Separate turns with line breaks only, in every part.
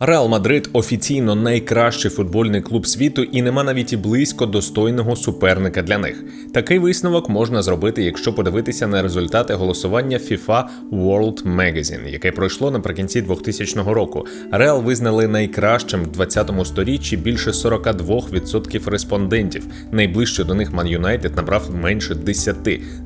Реал Мадрид офіційно найкращий футбольний клуб світу і нема навіть і близько достойного суперника для них. Такий висновок можна зробити, якщо подивитися на результати голосування FIFA World Magazine, яке пройшло наприкінці 2000 року. Реал визнали найкращим в 20-му сторіччі більше 42% респондентів. Найближче до них Ман Юнайтед набрав менше 10,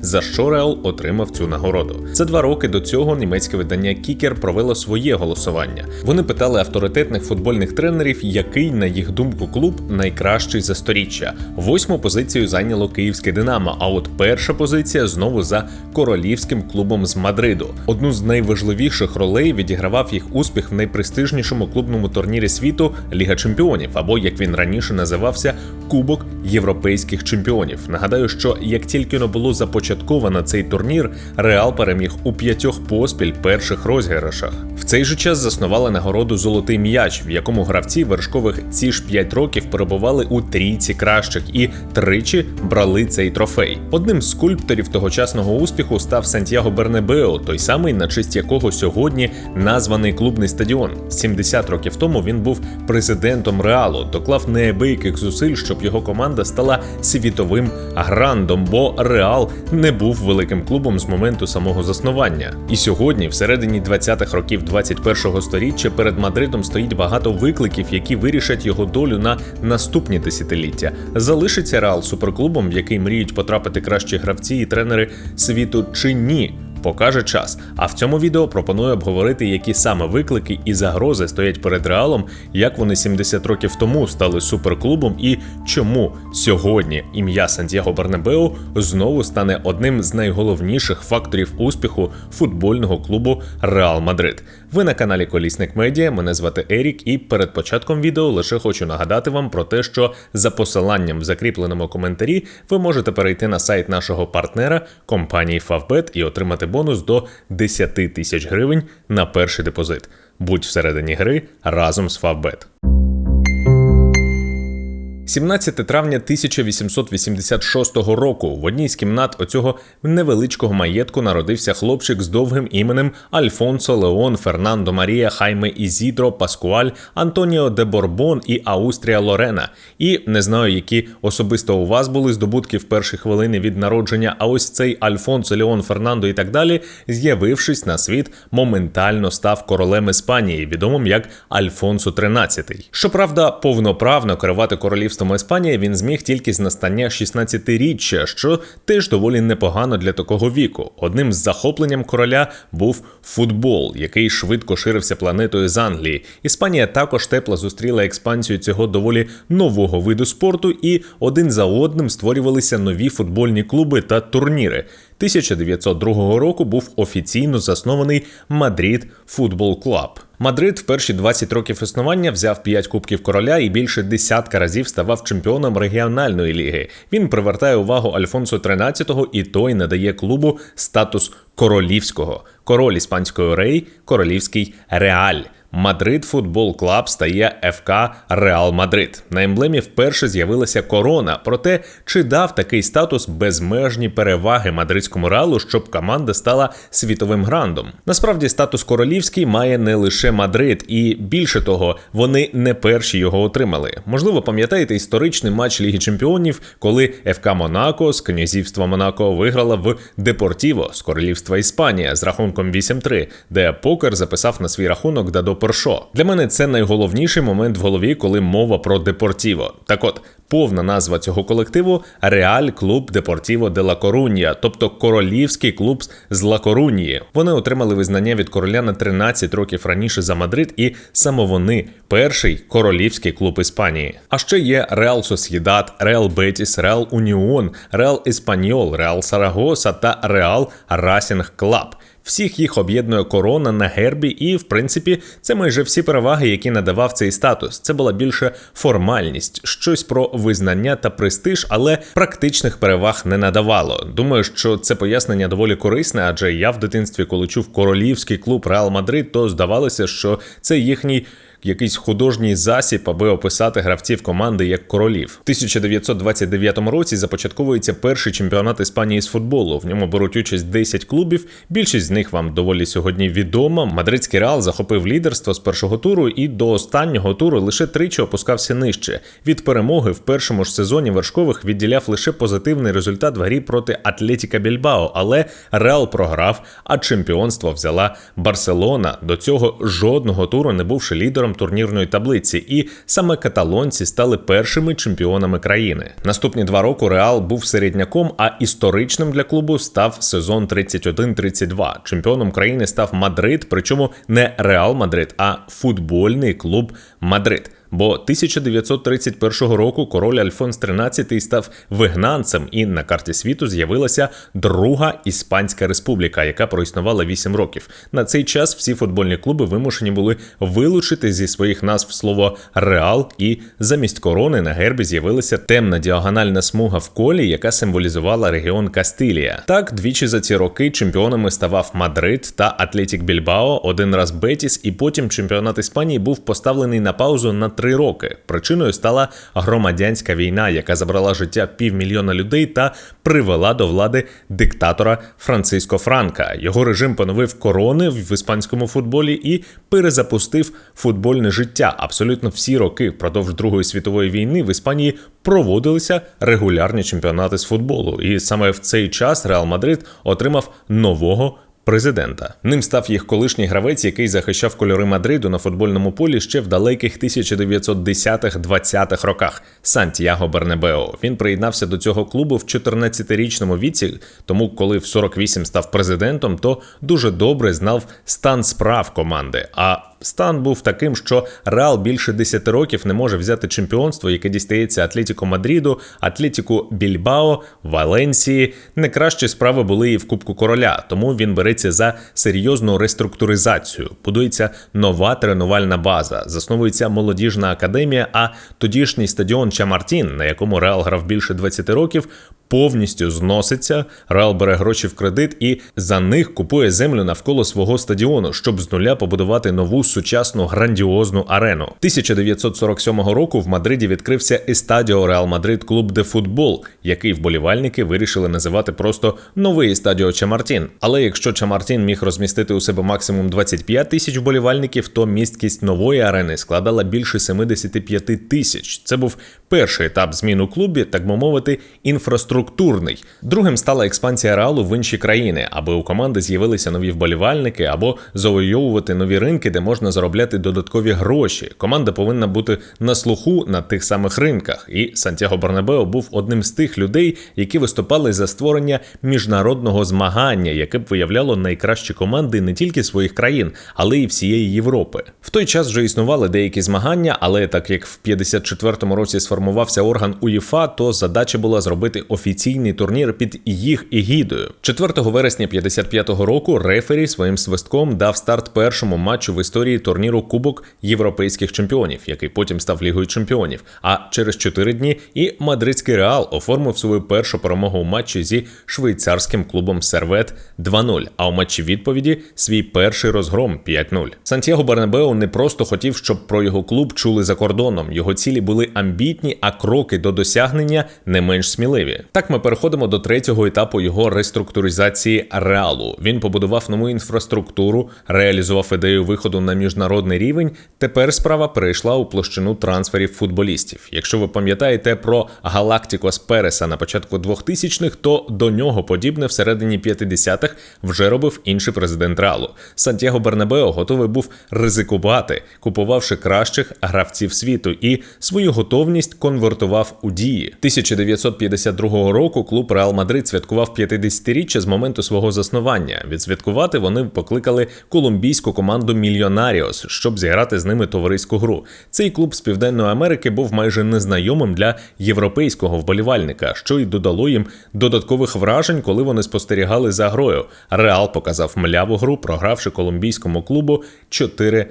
за що Реал отримав цю нагороду. За два роки до цього німецьке видання Кікер провело своє голосування. Вони питали авторитетних футбольних тренерів, який, на їх думку, клуб найкращий за сторіччя. Восьму позицію зайняло київське Динамо. А от перша позиція знову за королівським клубом з Мадриду. Одну з найважливіших ролей відігравав їх успіх в найпрестижнішому клубному турнірі світу Ліга Чемпіонів, або як він раніше називався Кубок Європейських чемпіонів. Нагадаю, що як тільки не було започатковано цей турнір, Реал переміг у п'ятьох поспіль перших розіграшах. В цей же час заснували нагороду Золотий м'яч, в якому гравці вершкових ці ж 5 років перебували у трійці кращих і тричі брали цей трофей. Одним з скульпторів тогочасного успіху став Сантьяго Бернебео, той самий, на честь якого сьогодні названий клубний стадіон. 70 років тому він був президентом Реалу, доклав неабияких зусиль, щоб його команда стала світовим грандом, бо Реал не був великим клубом з моменту самого заснування. І сьогодні, всередині 20-х років 21-го сторіччя, перед Мадридом стоїть багато викликів, які вирішать його долю на наступні десятиліття. Залишиться Реал суперклубом, в який мріють потрапити кращі гравці і тренери світу, чи ні? Покаже час. А в цьому відео пропоную обговорити, які саме виклики і загрози стоять перед реалом, як вони 70 років тому стали суперклубом, і чому сьогодні ім'я Сантьяго Бернабеу знову стане одним з найголовніших факторів успіху футбольного клубу Реал Мадрид. Ви на каналі Колісник Медіа. Мене звати Ерік, і перед початком відео лише хочу нагадати вам про те, що за посиланням в закріпленому коментарі ви можете перейти на сайт нашого партнера компанії Favbet і отримати бонус до 10 тисяч гривень на перший депозит. Будь всередині гри разом з Favbet. 17 травня 1886 року в одній з кімнат оцього невеличкого маєтку народився хлопчик з довгим іменем Альфонсо Леон Фернандо Марія Хайме Ізідро Паскуаль Антоніо де Борбон і Аустрія Лорена. І не знаю, які особисто у вас були здобутки в перші хвилини від народження. А ось цей Альфонсо Леон Фернандо і так далі, з'явившись на світ, моментально став королем Іспанії, відомим як Альфонсо XIII. Щоправда, повноправно керувати королівством королівством Іспанії він зміг тільки з настання 16-річчя, що теж доволі непогано для такого віку. Одним з захопленням короля був футбол, який швидко ширився планетою з Англії. Іспанія також тепло зустріла експансію цього доволі нового виду спорту, і один за одним створювалися нові футбольні клуби та турніри. 1902 року був офіційно заснований Мадрид Футбол Клаб. Мадрид в перші 20 років існування взяв 5 кубків короля і більше десятка разів ставав чемпіоном регіональної ліги. Він привертає увагу Альфонсо XIII і той надає клубу статус королівського. Король іспанської рей, королівський реаль. Мадрид Футбол Клаб стає ФК Реал Мадрид. На емблемі вперше з'явилася корона. Проте чи дав такий статус безмежні переваги мадридському реалу, щоб команда стала світовим грандом? Насправді, статус королівський має не лише Мадрид, і більше того, вони не перші його отримали. Можливо, пам'ятаєте історичний матч Ліги Чемпіонів, коли ФК Монако з князівства Монако виграла в Депортіво з королівства Іспанія з рахунком 8-3, де покер записав на свій рахунок Дадо Першо. Для мене це найголовніший момент в голові, коли мова про Депортіво. Так от, повна назва цього колективу Реаль Клуб Депортіво де Ла Корунья, тобто королівський клуб з Ла Коруньї. Вони отримали визнання від короля на 13 років раніше за Мадрид, і саме вони перший королівський клуб Іспанії. А ще є Реал Сосєдат, Реал Бетіс, Реал Уніон, Реал Еспаньол, Реал Сарагоса та Реал Расінг Клаб. Всіх їх об'єднує корона на гербі, і, в принципі, це майже всі переваги, які надавав цей статус. Це була більше формальність, щось про визнання та престиж, але практичних переваг не надавало. Думаю, що це пояснення доволі корисне, адже я в дитинстві, коли чув королівський клуб Реал Мадрид, то здавалося, що це їхній якийсь художній засіб, аби описати гравців команди як королів. В 1929 році започатковується перший чемпіонат Іспанії з футболу. В ньому беруть участь 10 клубів. Більшість з них вам доволі сьогодні відома. Мадридський реал захопив лідерство з першого туру і до останнього туру лише тричі опускався нижче. Від перемоги в першому ж сезоні вершкових відділяв лише позитивний результат в грі проти Атлетіка Більбао, але Реал програв, а чемпіонство взяла Барселона. До цього жодного туру не бувши лідером турнірної таблиці, і саме каталонці стали першими чемпіонами країни. Наступні два роки Реал був середняком, а історичним для клубу став сезон 31-32. Чемпіоном країни став Мадрид, причому не Реал Мадрид, а футбольний клуб Мадрид. Бо 1931 року король Альфонс XIII став вигнанцем, і на карті світу з'явилася Друга Іспанська Республіка, яка проіснувала 8 років. На цей час всі футбольні клуби вимушені були вилучити зі своїх назв слово Реал, і замість корони на гербі з'явилася темна діагональна смуга в колі, яка символізувала регіон Кастилія. Так, двічі за ці роки чемпіонами ставав Мадрид та Атлетік Більбао, один раз Бетіс, і потім чемпіонат Іспанії був поставлений на паузу на три роки. Причиною стала громадянська війна, яка забрала життя півмільйона людей та привела до влади диктатора Франциско Франка. Його режим поновив корони в іспанському футболі і перезапустив футбольне життя. Абсолютно всі роки впродовж Другої світової війни в Іспанії проводилися регулярні чемпіонати з футболу. І саме в цей час Реал Мадрид отримав нового президента. Ним став їх колишній гравець, який захищав кольори Мадриду на футбольному полі ще в далеких 1910-20-х роках. Сантьяго Бернебео. Він приєднався до цього клубу в 14-річному віці, тому коли в 48 став президентом, то дуже добре знав стан справ команди. А Стан був таким, що Реал більше 10 років не може взяти чемпіонство, яке дістається Атлетіко Мадріду, Атлетіку Більбао, Валенсії. Не кращі справи були і в Кубку Короля, тому він береться за серйозну реструктуризацію. Будується нова тренувальна база, засновується молодіжна академія. А тодішній стадіон Чамартін, на якому Реал грав більше 20 років, повністю зноситься. Реал бере гроші в кредит і за них купує землю навколо свого стадіону, щоб з нуля побудувати нову сучасну грандіозну арену. 1947 року в Мадриді відкрився Естадіо Реал Мадрид Клуб де Футбол, який вболівальники вирішили називати просто новий Естадіо Чамартін. Але якщо Чамартін міг розмістити у себе максимум 25 тисяч вболівальників, то місткість нової арени складала більше 75 тисяч. Це був перший етап змін у клубі, так би мовити, інфраструктурний. Другим стала експансія реалу в інші країни, аби у команди з'явилися нові вболівальники або завойовувати нові ринки, де можна заробляти додаткові гроші. Команда повинна бути на слуху на тих самих ринках. І Сантьяго Барнабео був одним з тих людей, які виступали за створення міжнародного змагання, яке б виявляло найкращі команди не тільки своїх країн, але й всієї Європи. В той час вже існували деякі змагання, але так як в 54-му році сформувався орган УЄФА, то задача була зробити офіційний турнір під їх егідою. 4 вересня 55-го року рефері своїм свистком дав старт першому матчу в історії турніру Кубок Європейських чемпіонів, який потім став Лігою чемпіонів. А через 4 дні і мадридський реал оформив свою першу перемогу у матчі зі швейцарським клубом Сервет 2-0. А у матчі відповіді свій перший розгром 5-0. Сантьяго Бернабеу не просто хотів, щоб про його клуб чули за кордоном. Його цілі були амбітні, а кроки до досягнення не менш сміливі. Так ми переходимо до третього етапу його реструктуризації реалу. Він побудував нову інфраструктуру, реалізував ідею виходу на міжнародний рівень. Тепер справа перейшла у площину трансферів футболістів. Якщо ви пам'ятаєте про Галактикос Переса на початку 2000-х, то до нього подібне всередині 50-х вже робив інший президент Реалу. Сантьяго Бернабео готовий був ризикувати, купувавши кращих гравців світу, і свою готовність конвертував у дії. 1952 року клуб Реал Мадрид святкував 50-річчя з моменту свого заснування. Відсвяткувати вони покликали колумбійську команду Мільйонаріос, щоб зіграти з ними товариську гру. Цей клуб з Південної Америки був майже незнайомим для європейського вболівальника, що й додало їм додаткових вражень, коли вони спостерігали за грою. Реал показав мляву гру, програвши колумбійському клубу 4-2.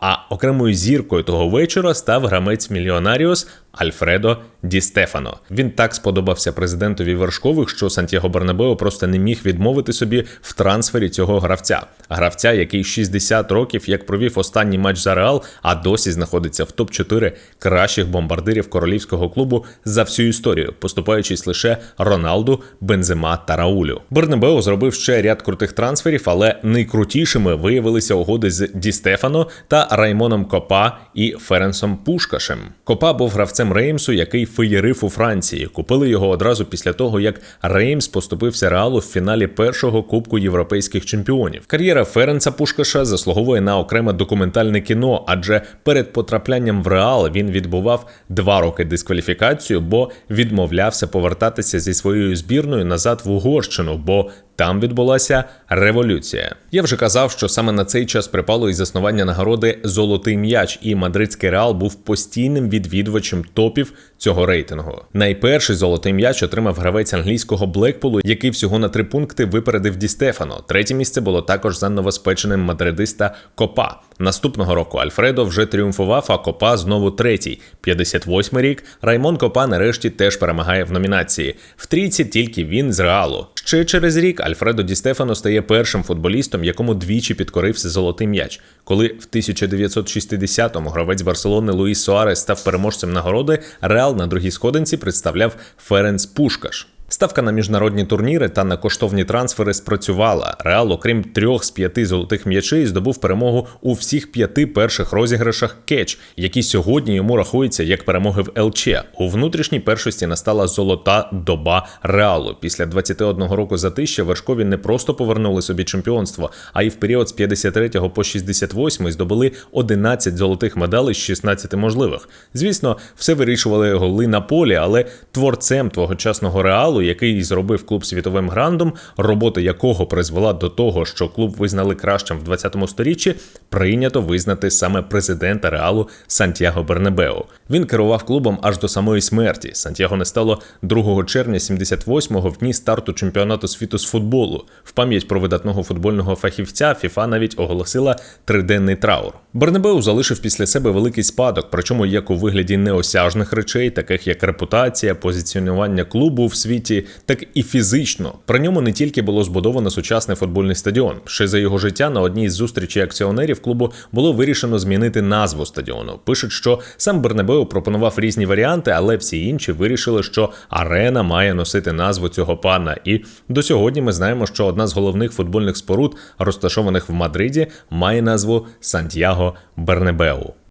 А окремою зіркою того вечора став грамець Мільйонаріос Альфредо Ді Стефано. Він так сподобався президентові вершкових, що Сантьяго Бернабео просто не міг відмовити собі в трансфері цього гравця. Гравця, який 60 років як провів останній матч за Реал, а досі знаходиться в топ 4 кращих бомбардирів королівського клубу за всю історію, поступаючись лише Роналду, Бензема та Раулю. Бернабео зробив ще ряд крутих трансферів, але найкрутішими виявилися угоди з Ді Стефано та Раймоном Копа і Ференсом Пушкашем. Копа був гравцем Реймсу, який феєрив у Франції. Купили його одразу після того, як Реймс поступився Реалу в фіналі першого Кубку європейських чемпіонів. Кар'єра Ференса Пушкаша заслуговує на окреме документальне кіно, адже перед потраплянням в Реал він відбував два роки дискваліфікацію, бо відмовлявся повертатися зі своєю збірною назад в Угорщину, бо там відбулася революція. Я вже казав, що саме на цей час припало і заснування нагороди Золотий м'яч, і мадридський реал був постійним відвідувачем топів цього рейтингу. Найперший золотий м'яч отримав гравець англійського Блекпулу, який всього на три пункти випередив Ді Стефано. Третє місце було також за новоспеченим мадридиста Копа. Наступного року Альфредо вже тріумфував, а Копа знову третій. 58-й рік Раймон Копа нарешті теж перемагає в номінації. В трійці тільки він з реалу. Ще через рік Альфредо Ді Стефано стає першим футболістом, якому двічі підкорився золотий м'яч. Коли в 1960-му гравець Барселони Луїс Суарес став переможцем нагороди, Реал на другій сходинці представляв Ференц Пушкаш. Ставка на міжнародні турніри та на коштовні трансфери спрацювала. Реал, окрім трьох з п'яти золотих м'ячей, здобув перемогу у всіх п'яти перших розіграшах кетч, які сьогодні йому рахуються як перемоги в ЛЧ. У внутрішній першості настала золота доба реалу. Після 21 року затища вершкові не просто повернули собі чемпіонство, а й в період з 53 по 68 здобули 11 золотих медалей з 16 можливих. Звісно, все вирішували голи на полі, але творцем тогочасного реалу який зробив клуб світовим грандом, робота якого призвела до того, що клуб визнали кращим в 20-му сторіччі, прийнято визнати саме президента реалу Сантьяго Бернебео. Він керував клубом аж до самої смерті. Сантьяго не стало 2 червня 78-го в дні старту чемпіонату світу з футболу. В пам'ять про видатного футбольного фахівця ФІФА навіть оголосила триденний траур. Бернебеу залишив після себе великий спадок, причому як у вигляді неосяжних речей, таких як репутація, позиціонування клубу в світі, так і фізично. При ньому не тільки було збудовано сучасний футбольний стадіон. Ще за його життя на одній з зустрічей акціонерів клубу було вирішено змінити назву стадіону. Пишуть, що сам Бернебеу пропонував різні варіанти, але всі інші вирішили, що арена має носити назву цього пана. І до сьогодні ми знаємо, що одна з головних футбольних споруд, розташованих в Мадриді, має назву Сантьяго Бернебеу.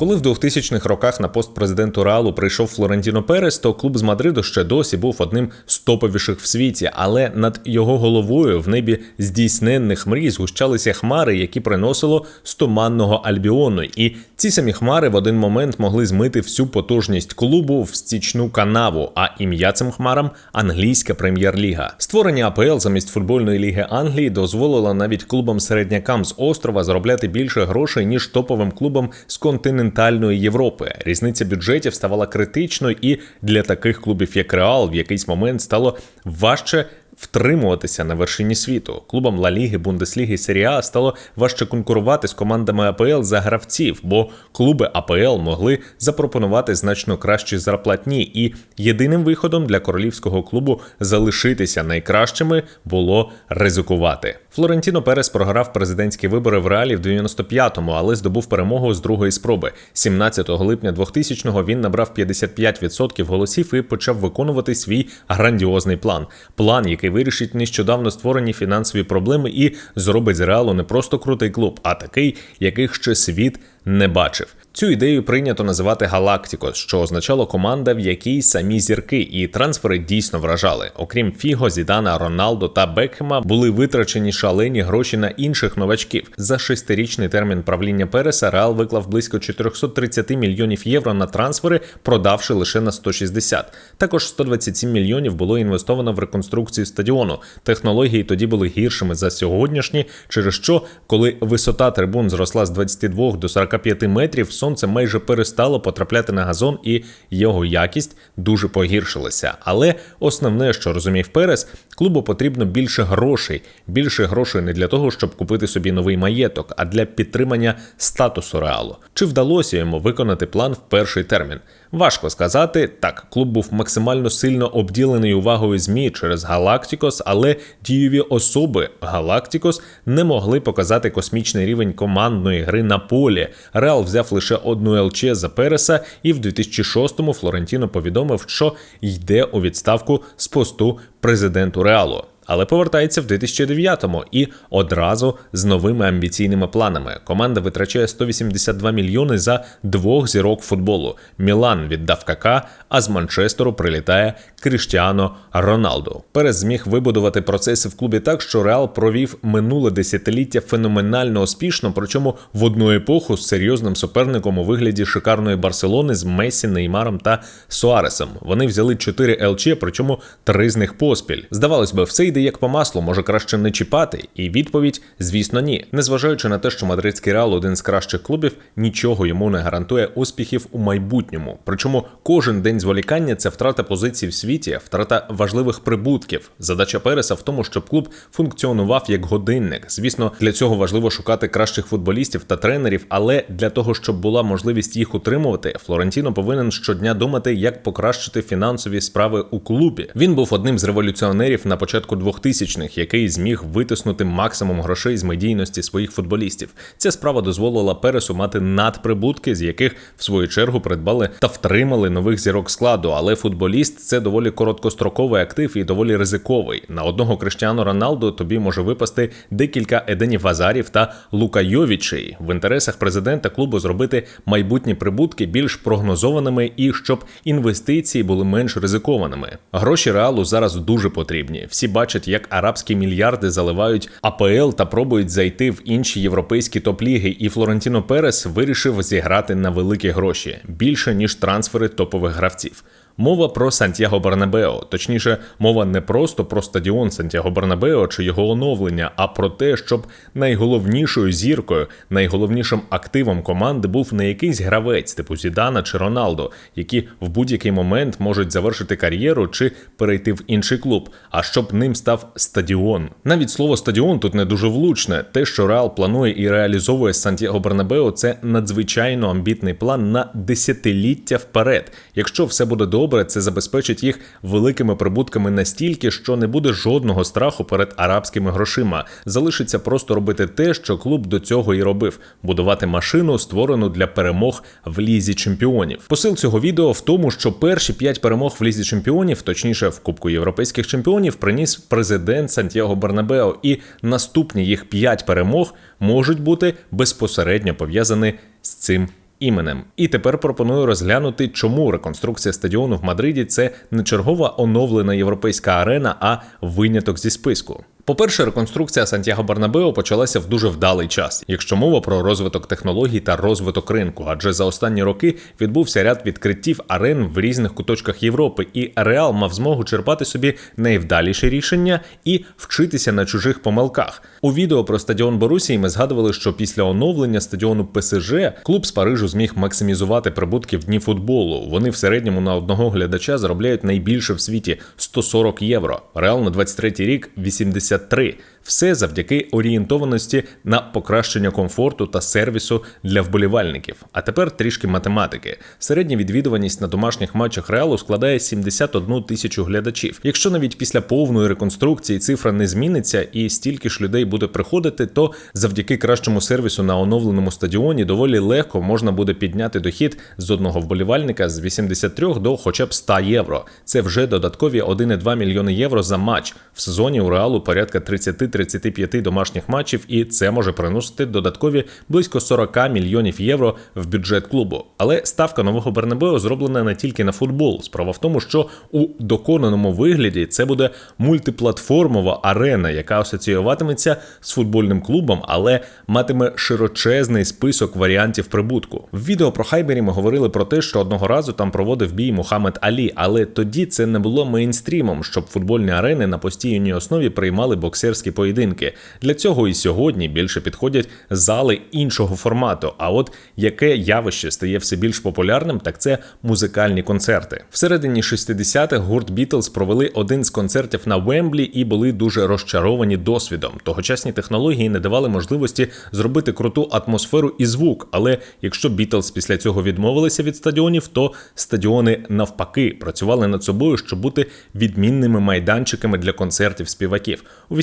Коли в 2000-х роках на пост президенту Реалу прийшов Флорентіно Перес, то клуб з Мадриду ще досі був одним з топовіших в світі, але над його головою в небі здійсненних мрій згущалися хмари, які приносило з туманного Альбіону. І ці самі хмари в один момент могли змити всю потужність клубу в стічну канаву. А ім'я цим хмарам англійська прем'єр-ліга. Створення АПЛ замість футбольної ліги Англії дозволило навіть клубам середнякам з острова заробляти більше грошей ніж топовим клубам з континенту континентальної Європи. Різниця бюджетів ставала критичною, і для таких клубів, як Реал, в якийсь момент стало важче втримуватися на вершині світу. Клубам Ла Ліги, Бундесліги, Серія стало важче конкурувати з командами АПЛ за гравців, бо клуби АПЛ могли запропонувати значно кращі зарплатні, і єдиним виходом для королівського клубу залишитися найкращими було ризикувати. Флорентіно Перес програв президентські вибори в реалі в 95-му, але здобув перемогу з другої спроби. 17 липня 2000-го він набрав 55% голосів і почав виконувати свій грандіозний план. План, який вирішить нещодавно створені фінансові проблеми і зробить з реалу не просто крутий клуб, а такий, яких ще світ не бачив. Цю ідею прийнято називати Галактикос, що означало команда, в якій самі зірки, і трансфери дійсно вражали. Окрім Фіго, Зідана, Роналдо та Бекхема, були витрачені шалені гроші на інших новачків. За шестирічний термін правління Переса Реал виклав близько 430 мільйонів євро на трансфери, продавши лише на 160. Також 127 мільйонів було інвестовано в реконструкцію стадіону. Технології тоді були гіршими за сьогоднішні, через що, коли висота трибун зросла з 22 до 40 45 метрів сонце майже перестало потрапляти на газон, і його якість дуже погіршилася. Але основне, що розумів Перес, клубу потрібно більше грошей. Більше грошей не для того, щоб купити собі новий маєток, а для підтримання статусу реалу. Чи вдалося йому виконати план в перший термін? Важко сказати. Так, клуб був максимально сильно обділений увагою змі через Галактикос, але дієві особи Галактикос не могли показати космічний рівень командної гри на полі. Реал взяв лише одну ЛЧ за Переса, і в 2006-му Флорентіно повідомив, що йде у відставку з посту президенту Реалу але повертається в 2009-му і одразу з новими амбіційними планами. Команда витрачає 182 мільйони за двох зірок футболу. Мілан віддав КК, а з Манчестеру прилітає Кріштіано Роналду. Перес зміг вибудувати процеси в клубі так, що Реал провів минуле десятиліття феноменально успішно, причому в одну епоху з серйозним суперником у вигляді шикарної Барселони з Месі, Неймаром та Суаресом. Вони взяли 4 ЛЧ, причому три з них поспіль. Здавалось би, все йде йде як по маслу, може краще не чіпати? І відповідь, звісно, ні. Незважаючи на те, що мадридський реал один з кращих клубів, нічого йому не гарантує успіхів у майбутньому. Причому кожен день зволікання це втрата позицій в світі, втрата важливих прибутків. Задача Переса в тому, щоб клуб функціонував як годинник. Звісно, для цього важливо шукати кращих футболістів та тренерів, але для того, щоб була можливість їх утримувати, Флорентіно повинен щодня думати, як покращити фінансові справи у клубі. Він був одним з революціонерів на початку 2000-х, який зміг витиснути максимум грошей з медійності своїх футболістів. Ця справа дозволила Пересу мати надприбутки, з яких в свою чергу придбали та втримали нових зірок складу. Але футболіст це доволі короткостроковий актив і доволі ризиковий. На одного Криштіану Роналду тобі може випасти декілька Еденів Вазарів та Лука Йовічей. В інтересах президента клубу зробити майбутні прибутки більш прогнозованими і щоб інвестиції були менш ризикованими. Гроші реалу зараз дуже потрібні. Всі бачать бачать, як арабські мільярди заливають АПЛ та пробують зайти в інші європейські топ-ліги, і Флорентіно Перес вирішив зіграти на великі гроші більше ніж трансфери топових гравців. Мова про Сантьяго Барнабео, точніше, мова не просто про стадіон Сантьяго Барнабео чи його оновлення, а про те, щоб найголовнішою зіркою, найголовнішим активом команди був не якийсь гравець, типу Зідана чи Роналдо, які в будь-який момент можуть завершити кар'єру чи перейти в інший клуб, а щоб ним став стадіон. Навіть слово стадіон тут не дуже влучне. Те, що Реал планує і реалізовує Сантьяго Барнабео, це надзвичайно амбітний план на десятиліття вперед. Якщо все буде добре добре, це забезпечить їх великими прибутками настільки, що не буде жодного страху перед арабськими грошима. Залишиться просто робити те, що клуб до цього і робив: будувати машину, створену для перемог в лізі чемпіонів. Посил цього відео в тому, що перші п'ять перемог в лізі чемпіонів, точніше в Кубку європейських чемпіонів, приніс президент Сантьяго Бернабео, і наступні їх п'ять перемог можуть бути безпосередньо пов'язані з цим іменем. І тепер пропоную розглянути, чому реконструкція стадіону в Мадриді це не чергова оновлена європейська арена, а виняток зі списку. По-перше, реконструкція Сантьяго Барнабео почалася в дуже вдалий час, якщо мова про розвиток технологій та розвиток ринку, адже за останні роки відбувся ряд відкриттів арен в різних куточках Європи, і Реал мав змогу черпати собі найвдаліші рішення і вчитися на чужих помилках. У відео про стадіон Борусії ми згадували, що після оновлення стадіону ПСЖ клуб з Парижу зміг максимізувати прибутки в дні футболу. Вони в середньому на одного глядача заробляють найбільше в світі 140 євро. Реал на 23 рік 80 3. Все завдяки орієнтованості на покращення комфорту та сервісу для вболівальників. А тепер трішки математики. Середня відвідуваність на домашніх матчах реалу складає 71 тисячу глядачів. Якщо навіть після повної реконструкції цифра не зміниться і стільки ж людей буде приходити, то завдяки кращому сервісу на оновленому стадіоні доволі легко можна буде підняти дохід з одного вболівальника з 83 до хоча б 100 євро. Це вже додаткові 1,2 мільйони євро за матч в сезоні у реалу порядка 30 35 домашніх матчів, і це може приносити додаткові близько 40 мільйонів євро в бюджет клубу. Але ставка нового Бернабео зроблена не тільки на футбол. Справа в тому, що у доконаному вигляді це буде мультиплатформова арена, яка асоціюватиметься з футбольним клубом, але матиме широчезний список варіантів прибутку. В відео про Хайбері ми говорили про те, що одного разу там проводив бій Мухаммед Алі, але тоді це не було мейнстрімом, щоб футбольні арени на постійній основі приймали боксерські поєдинки. Для цього і сьогодні більше підходять зали іншого формату. А от яке явище стає все більш популярним, так це музикальні концерти. Всередині 60-х гурт Бітлз провели один з концертів на Вемблі і були дуже розчаровані досвідом. Тогочасні технології не давали можливості зробити круту атмосферу і звук. Але якщо Бітлз після цього відмовилися від стадіонів, то стадіони навпаки працювали над собою, щоб бути відмінними майданчиками для концертів співаків. У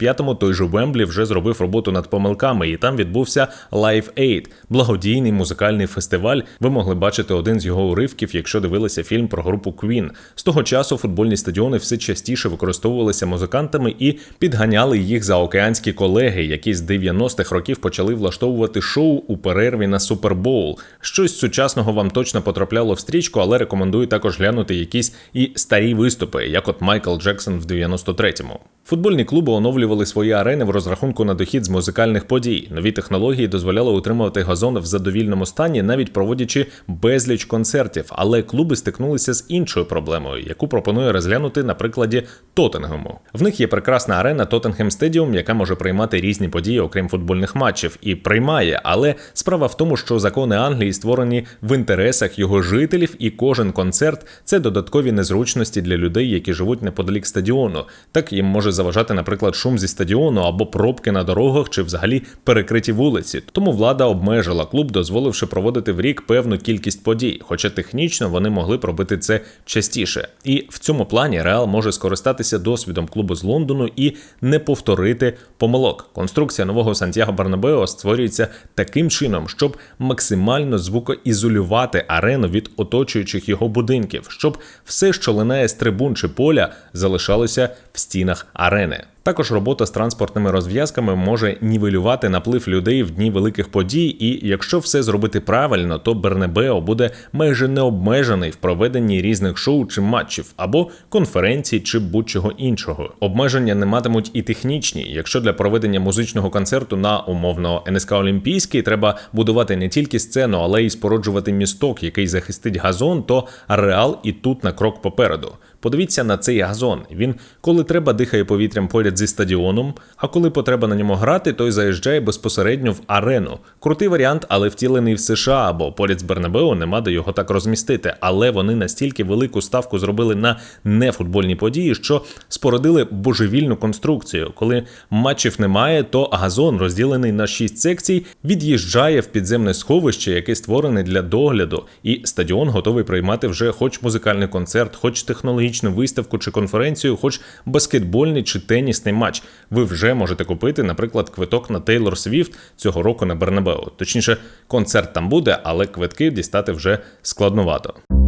85-му той же Вемблі вже зробив роботу над помилками, і там відбувся Live Aid – благодійний музикальний фестиваль. Ви могли бачити один з його уривків, якщо дивилися фільм про групу Queen. З того часу футбольні стадіони все частіше використовувалися музикантами і підганяли їх заокеанські колеги, які з 90-х років почали влаштовувати шоу у перерві на Супербоул. Щось сучасного вам точно потрапляло в стрічку, але рекомендую також глянути якісь і старі виступи, як от Майкл Джексон в 93-му. Футбольні клуби оновлювали свої арени в розрахунку на дохід з музикальних подій. Нові технології дозволяли утримувати газон в задовільному стані, навіть проводячи безліч концертів. Але клуби стикнулися з іншою проблемою, яку пропоную розглянути на прикладі Тоттенгему. В них є прекрасна арена Тоттенгем Стедіум, яка може приймати різні події, окрім футбольних матчів, і приймає. Але справа в тому, що закони Англії створені в інтересах його жителів, і кожен концерт це додаткові незручності для людей, які живуть неподалік стадіону. Так їм може заважати, наприклад, шум зі стадіону або пробки на дорогах чи взагалі перекриті вулиці. Тому влада обмежила клуб, дозволивши проводити в рік певну кількість подій, хоча технічно вони могли б робити це частіше. І в цьому плані Реал може скористатися досвідом клубу з Лондону і не повторити помилок. Конструкція нового Сантьяго Барнабео створюється таким чином, щоб максимально звукоізолювати арену від оточуючих його будинків, щоб все, що линає з трибун чи поля, залишалося в стінах арени. Також робота з транспортними розв'язками може нівелювати наплив людей в дні великих подій, і якщо все зробити правильно, то Бернебео буде майже необмежений в проведенні різних шоу чи матчів або конференцій чи будь-чого іншого. Обмеження не матимуть і технічні. Якщо для проведення музичного концерту на умовно НСК Олімпійський треба будувати не тільки сцену, але й спороджувати місток, який захистить газон, то реал і тут на крок попереду. Подивіться на цей газон. Він, коли треба, дихає повітрям поряд зі стадіоном, а коли потреба на ньому грати, той заїжджає безпосередньо в арену. Крутий варіант, але втілений в США, бо поряд з Бернабео нема де його так розмістити. Але вони настільки велику ставку зробили на нефутбольні події, що спорудили божевільну конструкцію. Коли матчів немає, то газон, розділений на шість секцій, від'їжджає в підземне сховище, яке створене для догляду, і стадіон готовий приймати вже хоч музикальний концерт, хоч технологічний технологічну виставку чи конференцію, хоч баскетбольний чи тенісний матч. Ви вже можете купити, наприклад, квиток на Тейлор Свіфт цього року на Бернабеу. Точніше, концерт там буде, але квитки дістати вже складновато.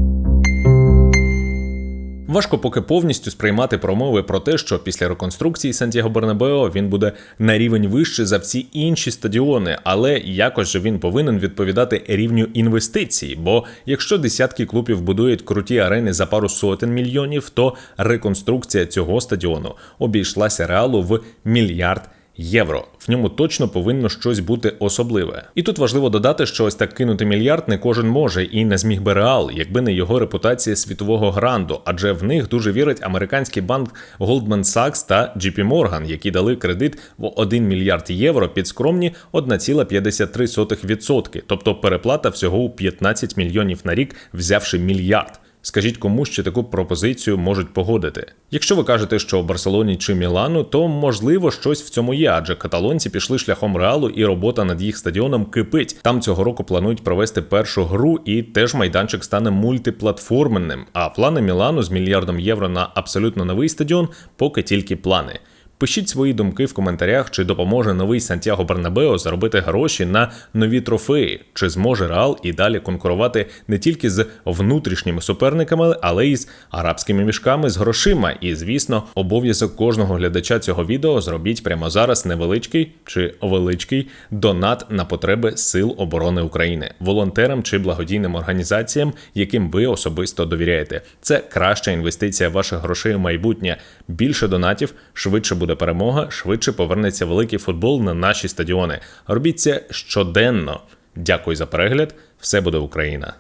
Важко поки повністю сприймати промови про те, що після реконструкції Сантьяго Бернабео він буде на рівень вище за всі інші стадіони, але якось же він повинен відповідати рівню інвестицій. Бо якщо десятки клубів будують круті арени за пару сотень мільйонів, то реконструкція цього стадіону обійшлася реалу в мільярд євро. В ньому точно повинно щось бути особливе. І тут важливо додати, що ось так кинути мільярд не кожен може і не зміг би реал, якби не його репутація світового гранду, адже в них дуже вірить американський банк Goldman Sachs та JP Morgan, які дали кредит в 1 мільярд євро під скромні 1,53%, тобто переплата всього у 15 мільйонів на рік, взявши мільярд. Скажіть кому ще таку пропозицію можуть погодити. Якщо ви кажете, що Барселоні чи Мілану, то можливо щось в цьому є, адже каталонці пішли шляхом реалу, і робота над їх стадіоном кипить. Там цього року планують провести першу гру, і теж майданчик стане мультиплатформенним. А плани Мілану з мільярдом євро на абсолютно новий стадіон поки тільки плани. Пишіть свої думки в коментарях, чи допоможе новий Сантьяго Бернабео заробити гроші на нові трофеї, чи зможе Реал і далі конкурувати не тільки з внутрішніми суперниками, але й з арабськими мішками з грошима. І, звісно, обов'язок кожного глядача цього відео зробіть прямо зараз невеличкий чи величкий донат на потреби Сил оборони України, волонтерам чи благодійним організаціям, яким ви особисто довіряєте. Це краща інвестиція ваших грошей у майбутнє. Більше донатів швидше буде буде перемога, швидше повернеться великий футбол на наші стадіони. Робіть це щоденно. Дякую за перегляд. Все буде Україна.